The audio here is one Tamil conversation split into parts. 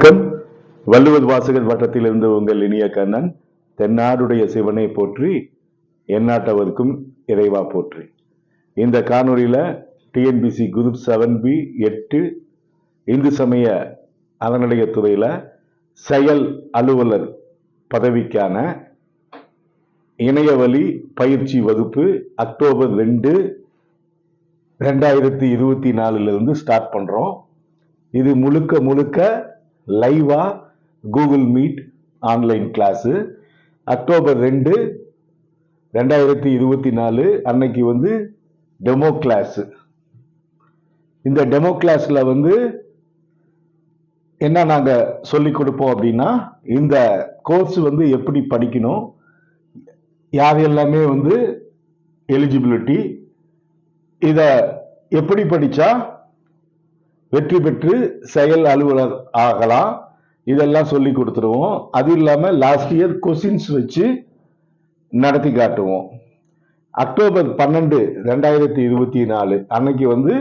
வணக்கம். வள்ளுவர் வாசகர் வட்டத்திலிருந்து உங்கள் இனிய கண்ணன் தென்னாடுடைய சிவனை போற்றி எந்நாட்டவருக்கும் இறைவா போற்றி. இந்த காணொலியில் டிஎன்பிசி குரூப் செவன் பி எட்டு இந்து சமய அறநிலையத்துறையில் செயல் அலுவலர் பதவிக்கான இணையவழி பயிற்சி வகுப்பு அக்டோபர் ரெண்டு ரெண்டாயிரத்தி இருபத்தி நாலுலேருந்து ஸ்டார்ட் பண்ணுறோம் இது முழுக்க முழுக்க லைவா Google Meet online class. October ரெண்டு ரெண்டாயிரத்தி இருபத்தி நாலு அன்னைக்கு வந்து டெமோ கிளாஸு. இந்த டெமோ கிளாஸில் வந்து என்ன நாங்கள் சொல்லி கொடுப்போம் அப்படின்னா இந்த கோர்ஸ் வந்து எப்படி படிக்கணும் யார் எல்லாமே வந்து எலிஜிபிலிட்டி இதை எப்படி படித்தா வெற்றி பெற்று செயல் அலுவலர் ஆகலாம். இதெல்லாம் சொல்லி கொடுத்துருவோம். அது இல்லாமல் லாஸ்ட் இயர் கொஸ்டின்ஸ் வச்சு நடத்தி காட்டுவோம். அக்டோபர் பன்னெண்டு ரெண்டாயிரத்தி இருபத்தி நாலு அன்னைக்கு வந்து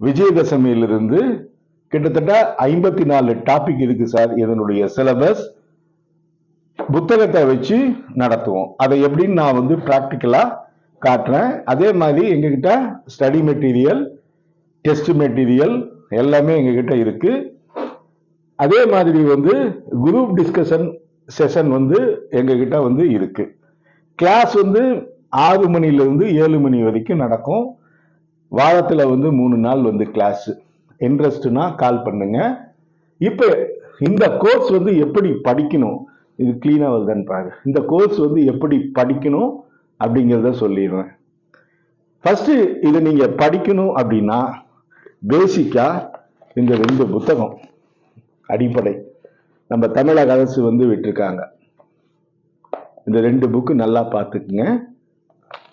விஜயதசமியிலிருந்து கிட்டத்தட்ட ஐம்பத்தி நாலு டாபிக் இருக்கு சார் இதனுடைய சிலபஸ் புத்தகத்தை வச்சு நடத்துவோம். அதை எப்படின்னு நான் வந்து ப்ராக்டிக்கலா காட்டுறேன். அதே மாதிரி எங்ககிட்ட ஸ்டடி மெட்டீரியல் டெஸ்ட் மெட்டீரியல் எல்லாமே எங்ககிட்ட இருக்கு. அதே மாதிரி வந்து குரூப் டிஸ்கஷன் செஷன் வந்து எங்ககிட்ட வந்து இருக்கு. கிளாஸ் வந்து ஆறு மணிலேருந்து ஏழு மணி வரைக்கும் நடக்கும். வாரத்தில் வந்து மூணு நாள் வந்து கிளாஸ் இன்ட்ரெஸ்ட்னா கால் பண்ணுங்க. இப்போ இந்த கோர்ஸ் வந்து எப்படி படிக்கணும்? இது கிளீனாக வருதுன்னு பாருங்க. இந்த கோர்ஸ் வந்து எப்படி படிக்கணும் அப்படிங்கிறத சொல்லிடுறேன். ஃபஸ்ட்டு இதை நீங்கள் படிக்கணும் அப்படின்னா பேசிக்கா இந்த ரெண்டு புத்தகம் அடிப்படை. நம்ம தமிழக அரசு வந்து விட்டுருக்காங்க. இந்த ரெண்டு புக்கு நல்லா பார்த்துக்குங்க.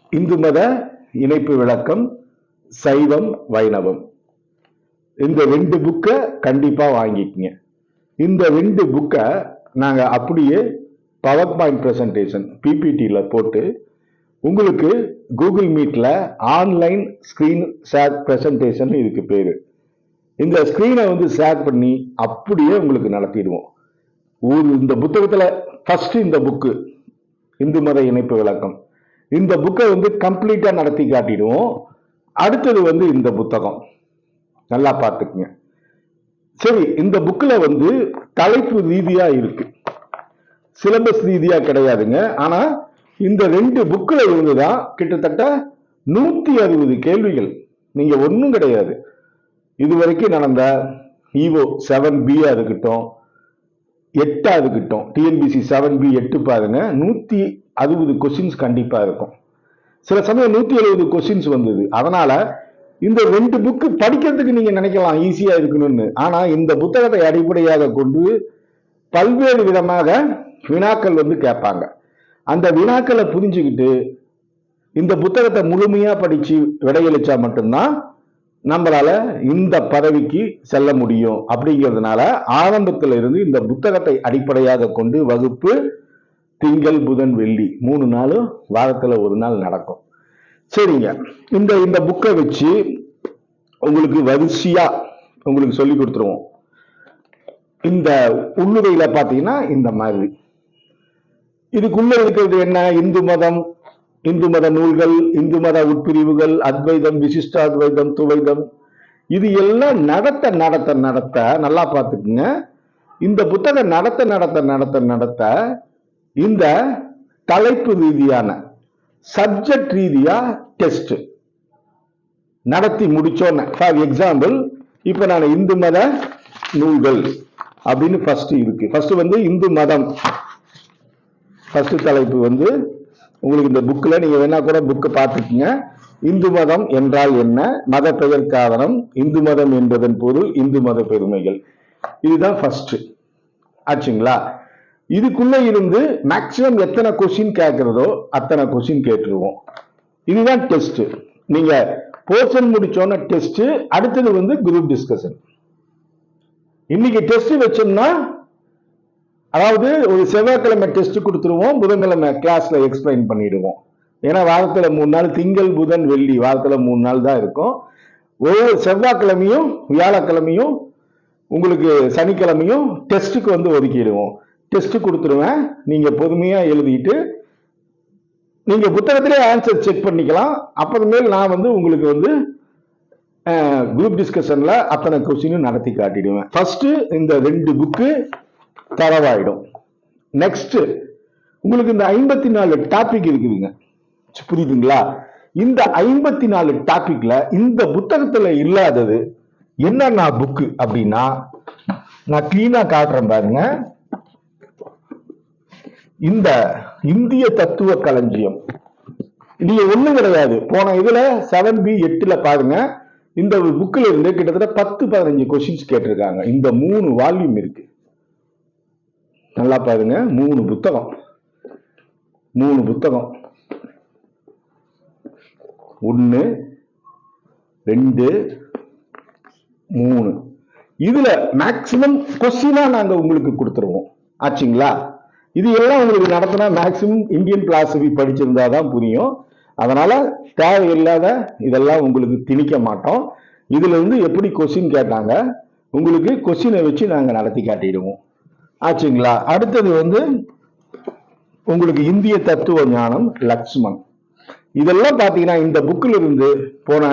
இந்து மத இணைப்பு விளக்கம் சைவம் வைணவம். இந்த ரெண்டு புக்கை கண்டிப்பாக வாங்கிக்கங்க. இந்த ரெண்டு புக்கை நாங்கள் அப்படியே பவர் பாயிண்ட் ப்ரெசன்டேஷன் பிபிடியில் போட்டு உங்களுக்கு கூகுள் மீட்டில் ஆன்லைன் ஸ்க்ரீன் ஷேர் ப்ரெசன்டேஷன் இதுக்கு பேர். இந்த ஸ்க்ரீனை வந்து ஷேர் பண்ணி அப்படியே உங்களுக்கு நடத்திடுவோம். ஒரு இந்த புத்தகத்தில் ஃபஸ்ட்டு இந்த புக்கு இந்து மத இணைப்பு விளக்கம். இந்த புக்கை வந்து கம்ப்ளீட்டாக நடத்தி காட்டிடுவோம். அடுத்தது வந்து இந்த புத்தகம். நல்லா பார்த்துக்குங்க. சரி இந்த புக்கில் வந்து தலைப்பு ரீதியாக இருக்கு. சிலபஸ் ரீதியாக கிடையாதுங்க. ஆனால் இந்த ரெண்டு புக்கில் இருந்து தான் கிட்டத்தட்ட நூற்றி அறுபது கேள்விகள். நீங்கள் ஒன்றும் கிடையாது. இதுவரைக்கும் நடந்த ஈவோ செவன் பியாக இருக்கட்டும் எட்டா இருக்கட்டும் டிஎன்பிசி செவன் பி எட்டு பாருங்க நூற்றி அறுபது கொஸ்டின்ஸ் கண்டிப்பாக இருக்கும். சில சமயம் நூற்றி எழுபது கொஸ்டின்ஸ் வந்தது. அதனால இந்த ரெண்டு புக்கு படிக்கிறதுக்கு நீங்க நினைக்கலாம் ஈஸியா இருக்கணும்னு. ஆனா இந்த புத்தகத்தை அடிப்படையாக கொண்டு பல்வேறு விதமாக வினாக்கள் வந்து கேட்பாங்க. அந்த வினாக்களை புரிஞ்சுக்கிட்டு இந்த புத்தகத்தை முழுமையா படிச்சு விடையளிச்சா மட்டும்தான் நம்மளால இந்த பதவிக்கு செல்ல முடியும். அப்படிங்கிறதுனால ஆரம்பத்தில் இருந்து இந்த புத்தகத்தை அடிப்படையாக கொண்டு வகுப்பு திங்கள் புதன் வெள்ளி மூணு நாளும் வாரத்தில் ஒரு நாள் நடக்கும். சரிங்க. இந்த இந்த புக்கை வச்சு உங்களுக்கு வரிசையா உங்களுக்கு சொல்லி கொடுத்துருவோம். இந்த உள்ளுரையில பாத்தீங்கன்னா இந்த மாதிரி. இதுக்குள்ள இருக்கிறது என்ன? இந்து மதம். இந்து மத நூல்கள் இந்து மத உட்பிரிவுகள் அத்வைதம் விசிஷ்டாத்வைதம் துவைதம். இது எல்லாம் நடத்த நடத்த நடத்த நல்லா பார்த்துக்குங்க. இந்த புத்தகம் நடத்த நடத்த நடத்த நடத்த இந்த தலைப்பு ரீதியான சப்ஜெக்ட் ரீதியா டெஸ்ட் நடத்தி முடிச்சோன்னு. ஃபார் எக்ஸாம்பிள் இப்போ நான் இந்து மத நூல்கள் அப்படின்னு ஃபர்ஸ்ட் இருக்கு. ஃபர்ஸ்ட் வந்து இந்து மதம். ஃபர்ஸ்ட் தலைப்பு வந்து உங்களுக்கு இந்த புக்கில் நீங்கள் வேணா கூட புக்கை பார்த்துக்கீங்க. இந்து மதம் என்றால் என்ன? மத பெயர் காரணம் இந்து மதம் என்பதன் பொருள் இந்து மத பெருமைகள். இதுதான் ஃபர்ஸ்ட் ஆச்சுங்களா? இதுக்குள்ள இருந்து மேக்சிமம் எத்தனை கொஸ்டின் கேட்கிறதோ அத்தனை கொஸ்டின் கேட்டுருவோம். இதுதான் டெஸ்ட் நீங்க போர்ஷன் முடிச்சோன்ன டெஸ்ட் அடுத்தது வந்து குரூப் டிஸ்கஷன் இன்னைக்கு டெஸ்ட் வச்சோம்னா அதாவது ஒரு செவ்வாய்க்கிழமை டெஸ்ட் கொடுத்துருவோம் புதன்கிழமை கிளாஸ்ல எக்ஸ்பிளைன் பண்ணிடுவோம். ஏன்னா வாரத்துல மூணு நாள் திங்கள் புதன் வெள்ளி வாரத்துல மூணு நாள் தான் இருக்கும். ஒவ்வொரு செவ்வாய்க்கிழமையும் வியாழக்கிழமையும் உங்களுக்கு சனிக்கிழமையும் டெஸ்ட்டுக்கு வந்து ஒதுக்கிடுவோம். டெஸ்ட் கொடுத்துருவேன் நீங்கள் பொதுமையாக எழுதிட்டு நீங்கள் புத்தகத்திலே ஆன்சர் செக் பண்ணிக்கலாம். அப்புறமேல் நான் வந்து உங்களுக்கு வந்து குரூப் டிஸ்கஷனில் அத்தனை கொஸ்டினும் நடத்தி காட்டிடுவேன். ஃபஸ்ட்டு இந்த ரெண்டு புக்கு தரவாயிடும் நெக்ஸ்ட் உங்களுக்கு இந்த ஐம்பத்தி நாலு டாபிக் இருக்குதுங்க புரியுதுங்களா? இந்த ஐம்பத்தி நாலு டாபிக்ல இந்த புத்தகத்துல இல்லாதது என்னென்ன புக்கு அப்படின்னா நான் கிளீனா காட்டுறேன் பாருங்க. இந்த இந்திய தத்துவ களஞ்சியம். நீங்க ஒண்ணும் கிடையாது. போன இதுல செவன் பி எட்டுல பாருங்க. இந்த புக்ல இருந்து கிட்டத்தட்ட பத்து பதினஞ்சு கொஸ்டின்ஸ் கேட்டிருக்காங்க. இந்த மூணு வால்யூம் இருக்கு. நல்லா பாருங்க. மூணு புத்தகம். மூணு புத்தகம். ஒன்று ரெண்டு மூணு. இதுல மேக்சிமம் கொஸ்டினா நாங்க உங்களுக்கு கொடுத்துருவோம். ஆச்சுங்களா? இது எல்லாம் உங்களுக்கு நடத்தினா மேக்சிமம் இந்தியன் பிலாசபி படிச்சிருந்தா தான் புரியும். அதனால தேவையில்லாத இதெல்லாம் உங்களுக்கு திணிக்க மாட்டோம். இதுல இருந்து எப்படி கொஸ்டின் கேட்டாங்க? உங்களுக்கு கொஸ்டினை வச்சு நாங்கள் நடத்தி காட்டிடுவோம். ஆச்சுங்களா? அடுத்தது வந்து உங்களுக்கு இந்திய தத்துவ ஞானம் லக்ஷ்மன் இதெல்லாம் பார்த்தீங்கன்னா இந்த புக்கில் இருந்து போன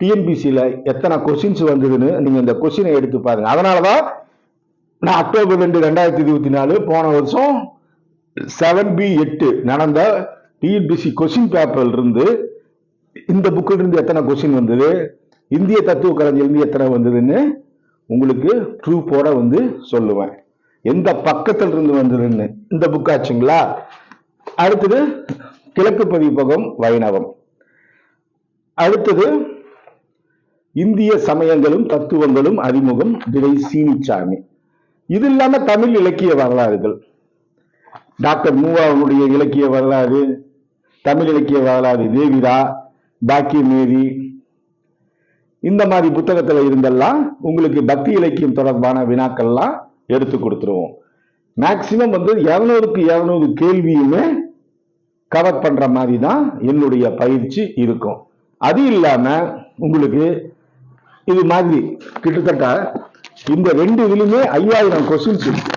டிஎன்பிசியில் எத்தனை கொஸ்டின்ஸ் வந்ததுன்னு நீங்கள் இந்த கொஸ்டினை எடுத்து பாருங்க. அதனாலதான் நான் அக்டோபர் ரெண்டு ரெண்டாயிரத்தி இருபத்தி நாலு போன வருஷம் செவன் பி எட்டு நடந்த டிஎன்பிசி கொஸ்டின் பேப்பர்ல இருந்து இந்த புக்கில் இருந்து எத்தனை கொஸ்டின் வந்தது? இந்திய தத்துவ கலைஞர்லேருந்து எத்தனை வந்ததுன்னு உங்களுக்கு ப்ரூஃபோட வந்து சொல்லுவேன். எந்த பக்கத்துல இருந்து வந்ததுன்னு. இந்த புக் ஆச்சுங்களா? அடுத்தது கிழக்கு பதிப்பகம் வைணவம். அடுத்தது இந்திய சமயங்களும் தத்துவங்களும் அறிமுகம் திரை சீனிச்சாமி. இது இல்லாம தமிழ் இலக்கிய வரலாறுகள். டாக்டர் மூவாவுடைய இலக்கிய வரலாறு தமிழ் இலக்கிய வரலாறு தேவிதா பாக்கியமேரி. இந்த மாதிரி புத்தகத்துல இருந்தெல்லாம் உங்களுக்கு பக்தி இலக்கியம் தொடர்பான வினாக்கள்லாம் எடுத்து கொடுத்துருவோம். மேக்சிமம் வந்து இரநூறுக்கு இரநூறு கேள்வியுமே கவர் பண்ணுற மாதிரி தான் என்னுடைய பயிற்சி இருக்கும். அது இல்லாமல் உங்களுக்கு இது மாதிரி கிட்டத்தட்ட இந்த ரெண்டு இதுலையுமே ஐயாயிரம் கொஸ்டின்ஸ் இருக்கு.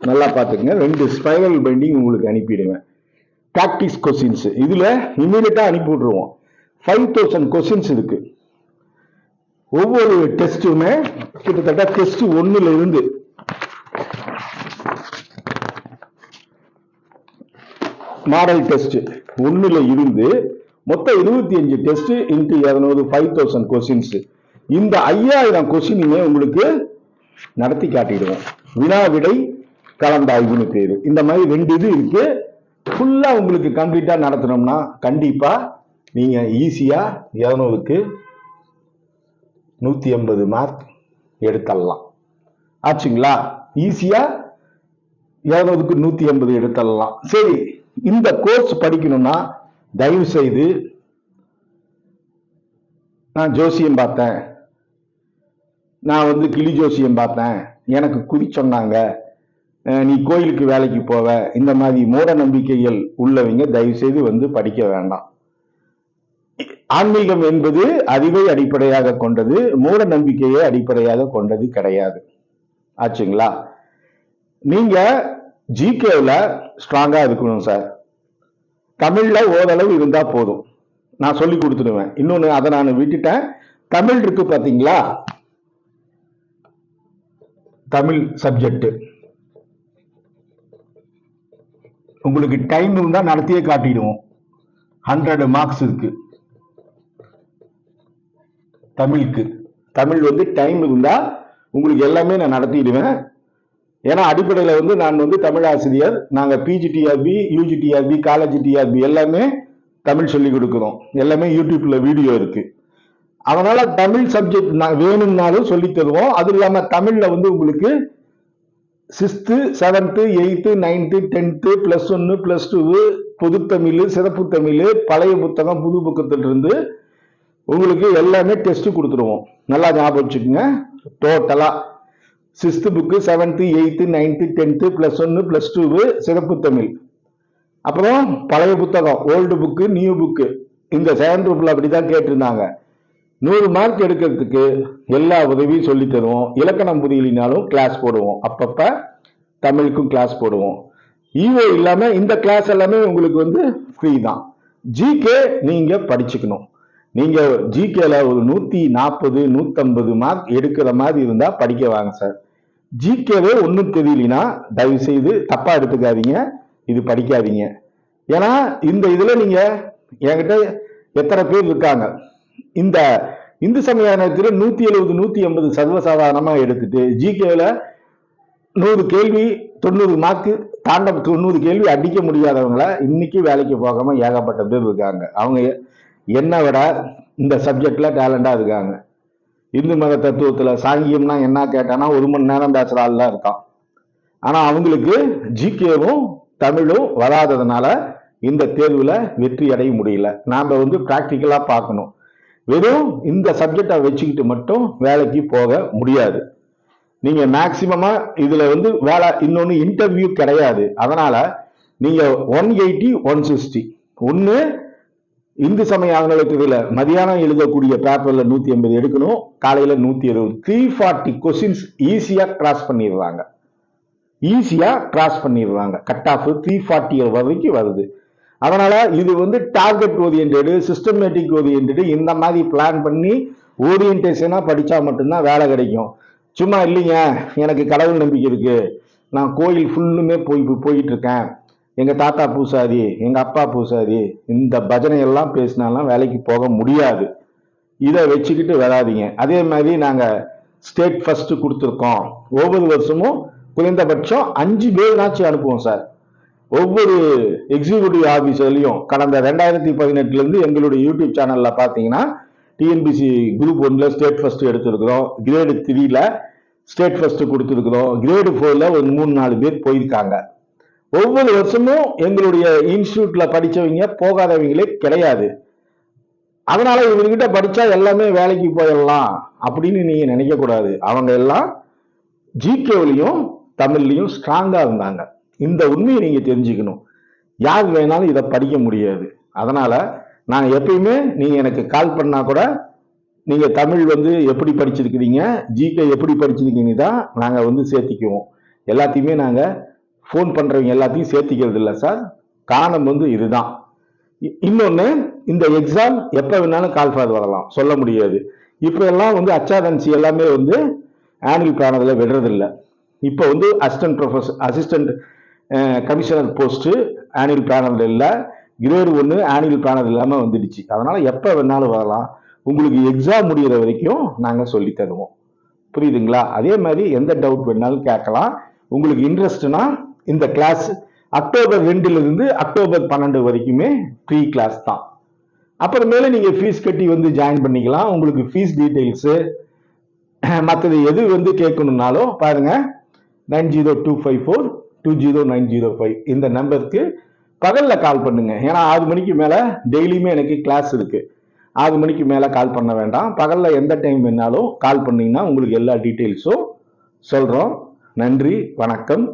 நல்லா பார்த்துக்கங்க. ரெண்டு ஸ்பைரல் பெண்டிங் உங்களுக்கு அனுப்பிடுவேன். ப்ராக்டிஸ் கொஸ்டின்ஸ் இதில் இமீடியட்டாக அனுப்பி விட்ருவோம் ஃபைவ் தௌசண்ட் கொஸ்டின்ஸ் இருக்கு. ஒவ்வொரு டெஸ்ட்டுமே கிட்டத்தட்ட டெஸ்ட் ஒன்றுல இருந்து மாடல் டெஸ்ட். ஒன்னுல இருந்து மொத்தம் இருபத்தி அஞ்சு டெஸ்ட் இன்ட்டு இருநூறு ஃபைவ் தௌசண்ட் கொஸ்டின்ஸ் இந்த ஐயாயிரம் கொஸ்டினுமே உங்களுக்கு நடத்தி காட்டிடுவோம். வினா விடை கலந்தாய்வுன்னு பேரு. இந்த மாதிரி ரெண்டு இது இருக்கு. ஃபுல்லா உங்களுக்கு கம்ப்ளீட்டா நடத்தினோம்னா கண்டிப்பா நீங்க ஈஸியா இருநூறுக்கு நூத்தி எண்பது மார்க் எடுத்துடலாம் ஆச்சுங்களா? ஈஸியா இருநூறுக்கு நூத்தி ஐம்பது எடுத்துடலாம். சரி இந்த கோர்ஸ் படிக்கணும்னா தயவு செய்து நான் ஜோசியம் பார்த்தேன். நான் வந்து கிளி ஜோசியம் பார்த்தேன். எனக்கு குறி சொன்னாங்க. நீ கோயிலுக்கு வேலைக்கு போவ. இந்த மாதிரி மூட நம்பிக்கைகள் உள்ளவங்க தயவு செய்து வந்து படிக்க வேண்டாம். ஆன்மீகம் என்பது அறிவை அடிப்படையாக கொண்டது மூட நம்பிக்கையை அடிப்படையாக கொண்டது கிடையாது. ஆச்சுங்களா? நீங்க ஜிகேவில் ஸ்ட்ராங்கா இருக்கணும் சார் தமிழ்ல ஓரளவு இருந்தா போதும். நான் சொல்லி கொடுத்துடுவேன். இன்னொன்று அதை நான் விட்டுட்டேன். தமிழ் இருக்கு பார்த்தீங்களா தமிழ் சப்ஜெக்ட் உங்களுக்கு டைம் இருந்தால் நடத்தியே காட்டிடுவோம். ஹண்ட்ரட் மார்க்ஸ் இருக்கு. தமிழுக்கு. தமிழ் வந்து டைம் இருந்தால் உங்களுக்கு எல்லாமே நான் நடத்திடுவேன். ஏன்னா அடிப்படையில் வந்து நான் வந்து தமிழ் ஆசிரியர் நாங்கள் PG TRB UG TRB college TRB எல்லாமே தமிழ் சொல்லி கொடுக்குறோம். எல்லாமே யூடியூப்ல வீடியோ இருக்கு. அதனால தமிழ் சப்ஜெக்ட் நான் வேணும்னாலும் சொல்லி தருவோம். அது இல்லாமல் தமிழ்ல வந்து உங்களுக்கு sixth seventh eighth ninth tenth plus ஒன்று ப்ளஸ் டூ பொதுத்தமிழ் சிறப்பு தமிழ் பழைய புத்தகம் புது புத்தகத்திலிருந்து உங்களுக்கு எல்லாமே டெஸ்ட் கொடுத்துருவோம். நல்லா ஞாபகம் வச்சுக்கோங்க. டோட்டலாக sixth book seventh eighth ninth tenth plus ஒன்று ப்ளஸ் டூ சிறப்பு தமிழ். அப்புறம் பழைய புத்தகம் ஓல்டு புக்கு நியூ புக்கு இந்த செகண்ட் ரூபில் அப்படி தான் கேட்டிருந்தாங்க. நூறு மார்க் எடுக்கிறதுக்கு எல்லா உதவியும் சொல்லி தருவோம். இலக்கணம் புரியலினாலும் கிளாஸ் போடுவோம். அப்பப்போ தமிழுக்கும் கிளாஸ் போடுவோம். ஈஓ இல்லாமல் இந்த கிளாஸ் எல்லாமே உங்களுக்கு வந்து ஃப்ரீ தான். ஜிகே நீங்கள் படிச்சுக்கணும். நீங்கள் ஜிகேல ஒரு நூற்றி நாற்பது நூற்றம்பது மார்க் எடுக்கிற மாதிரி இருந்தால் படிக்க வாங்க சார் ஜிகேவே ஒன்றும் தெரியலனா தயவு செய்து தப்பாக எடுத்துக்காதீங்க. இது படிக்காதீங்க. ஏன்னா இந்த இதில் நீங்கள் என்கிட்ட எத்தனை பேர் இருக்காங்க? இந்த இந்து சமுதாயத்தில் நூற்றி எழுபது நூற்றி எண்பது சர்வசாதாரணமாக எடுத்துட்டு ஜிகேவில் நூறு கேள்வி தொண்ணூறு மார்க்கு தாண்ட தொண்ணூறு கேள்வி அடிக்க முடியாதவங்கள இன்னைக்கு வேலைக்கு போகாமல் ஏகப்பட்ட பேர் இருக்காங்க. அவங்க என்னை விட இந்த சப்ஜெக்டில் டேலண்டாக இருக்காங்க. இந்து மத தத்துவத்தில் சாங்கியம்னா என்ன கேட்டானா ஒரு மணி நேரம் பேசுற ஆள் தான் இருக்கான். ஆனால் அவங்களுக்கு ஜிகேவும் தமிழும் வராததுனால இந்த தேர்வில் வெற்றி அடைய முடியல. நாம் வந்து ப்ராக்டிக்கலாக பார்க்கணும். வெறும் இந்த சப்ஜெக்டை வச்சுக்கிட்டு மட்டும் வேலைக்கு போக முடியாது. நீங்கள் மேக்சிமமாக இதில் வந்து வேலை இன்னொன்று இன்டர்வியூ கிடையாது. அதனால் நீங்கள் ஒன் எயிட்டி ஒன் சிக்ஸ்டி ஒன்று இந்து சமய அறநிலையத்துறையில மதியானம் எழுதக்கூடிய பேப்பர்ல நூத்தி ஐம்பது எடுக்கணும். காலையில நூத்தி இருபது த்ரீ ஃபார்ட்டி கொஸ்டின்ஸ் ஈஸியா கிராஸ் பண்ணிடுறாங்க. ஈஸியா கிராஸ் பண்ணிடுறாங்க. கட் ஆஃப் த்ரீ ஃபார்ட்டி வரைக்கும் வருது. அதனால இது வந்து டார்கெட் ஓரியன்டு சிஸ்டமேட்டிக் ஓரியன்டு இந்த மாதிரி பிளான் பண்ணி ஓரியன்டேஷனா படிச்சா மட்டும்தான் வேலை கிடைக்கும். சும்மா இல்லைங்க எனக்கு கடவுள் நம்பிக்கை இருக்கு. நான் கோயில் ஃபுல்லுமே போய் போயிட்டு இருக்கேன். எங்கள் தாத்தா பூசாரி எங்கள் அப்பா பூசாரி இந்த பஜனையெல்லாம் பேசினாலாம் வேலைக்கு போக முடியாது. இதை வச்சுக்கிட்டு வராதீங்க. அதே மாதிரி நாங்கள் ஸ்டேட் ஃபஸ்ட்டு கொடுத்துருக்கோம். ஒவ்வொரு வருஷமும் குறைந்தபட்சம் அஞ்சு பேர்னாச்சும் அனுப்புவோம் சார். ஒவ்வொரு எக்ஸிக்யூட்டிவ் ஆஃபீஸர்லையும் கடந்த ரெண்டாயிரத்தி பதினெட்டுலேருந்து எங்களுடைய யூடியூப் சேனலில் பார்த்தீங்கன்னா டிஎன்பிசி குரூப் ஒன்றில் ஸ்டேட் ஃபஸ்ட்டு எடுத்திருக்கிறோம். கிரேடு த்ரீல ஸ்டேட் ஃபஸ்ட்டு கொடுத்துருக்குறோம். கிரேடு ஃபோரில் ஒரு மூணு நாலு பேர் போயிருக்காங்க. ஒவ்வொரு வருஷமும் எங்களுடைய இன்ஸ்டியூட்ல படிச்சவங்க போகாதவங்களே கிடையாது. அதனால இவங்ககிட்ட படிச்சா எல்லாமே வேலைக்கு போயிடலாம் அப்படின்னு நீங்க நினைக்க கூடாது. அவங்க எல்லாம் ஜிகேவிலையும் தமிழ்லையும் ஸ்ட்ராங்கா இருந்தாங்க. இந்த உண்மையை நீங்க தெரிஞ்சுக்கணும். யார் வேணாலும் இதை படிக்க முடியாது. அதனால நான் எப்பயுமே நீங்க எனக்கு கால் பண்ணா கூட நீங்க தமிழ் வந்து எப்படி படிச்சிருக்கிறீங்க ஜிகே எப்படி படிச்சிருக்கீங்க தான் நாங்க வந்து சேர்த்திக்குவோம். எல்லாத்தையுமே நாங்கள் ஃபோன் பண்ணுறவங்க எல்லாத்தையும் சேர்த்திக்கிறது இல்லை சார் காரணம் வந்து இதுதான். இ- இந்த எக்ஸாம் எப்போ வேணாலும் கால் ஃபார் வரலாம். சொல்ல முடியாது. இப்போ எல்லாம் வந்து அச்சாதன்சி எல்லாமே வந்து ஆனுவல் பேனலில் விடுறதில்ல இப்போ வந்து assistant professor assistant commissioner post annual panel இல்லை. இருபது ஒன்று ஆனுவல் பேனல் இல்லாமல் வந்துடுச்சு. அதனால் எப்போ வேணாலும் வரலாம். உங்களுக்கு எக்ஸாம் முடியிற வரைக்கும் நாங்கள் சொல்லி தருவோம். புரியுதுங்களா? அதே மாதிரி எந்த டவுட் வேணாலும் கேட்கலாம். உங்களுக்கு இன்ட்ரெஸ்ட்னா இந்த கிளாஸ் அக்டோபர் ரெண்டுலேருந்து அக்டோபர் பன்னெண்டு வரைக்குமே ஃப்ரீ கிளாஸ் தான். அப்புறமேல நீங்கள் ஃபீஸ் கட்டி வந்து ஜாயின் பண்ணிக்கலாம். உங்களுக்கு ஃபீஸ் டீட்டெயில்ஸு மற்றது எது வந்து கேட்கணுன்னாலோ பாருங்கள் nine zero two five four two zero nine zero five இந்த நம்பருக்கு பகலில் கால் பண்ணுங்கள் ஏன்னா ஆறு மணிக்கு மேலே டெய்லியுமே எனக்கு கிளாஸ் இருக்குது ஆறு மணிக்கு மேலே கால் பண்ண வேண்டாம். பகலில் எந்த டைம் வேணாலும் கால் பண்ணிங்கன்னா உங்களுக்கு எல்லா டீட்டெயில்ஸும் சொல்கிறோம் நன்றி வணக்கம்.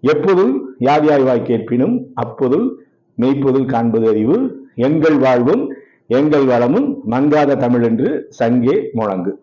எப்பொருள் யார் கேட்பினும் அப்பொருள் மெய்ப்பொருள் காண்பது அறிவு எங்கள் வாழ்வும் எங்கள் வளமும் மங்காத தமிழ் என்று சங்கே முழங்கு.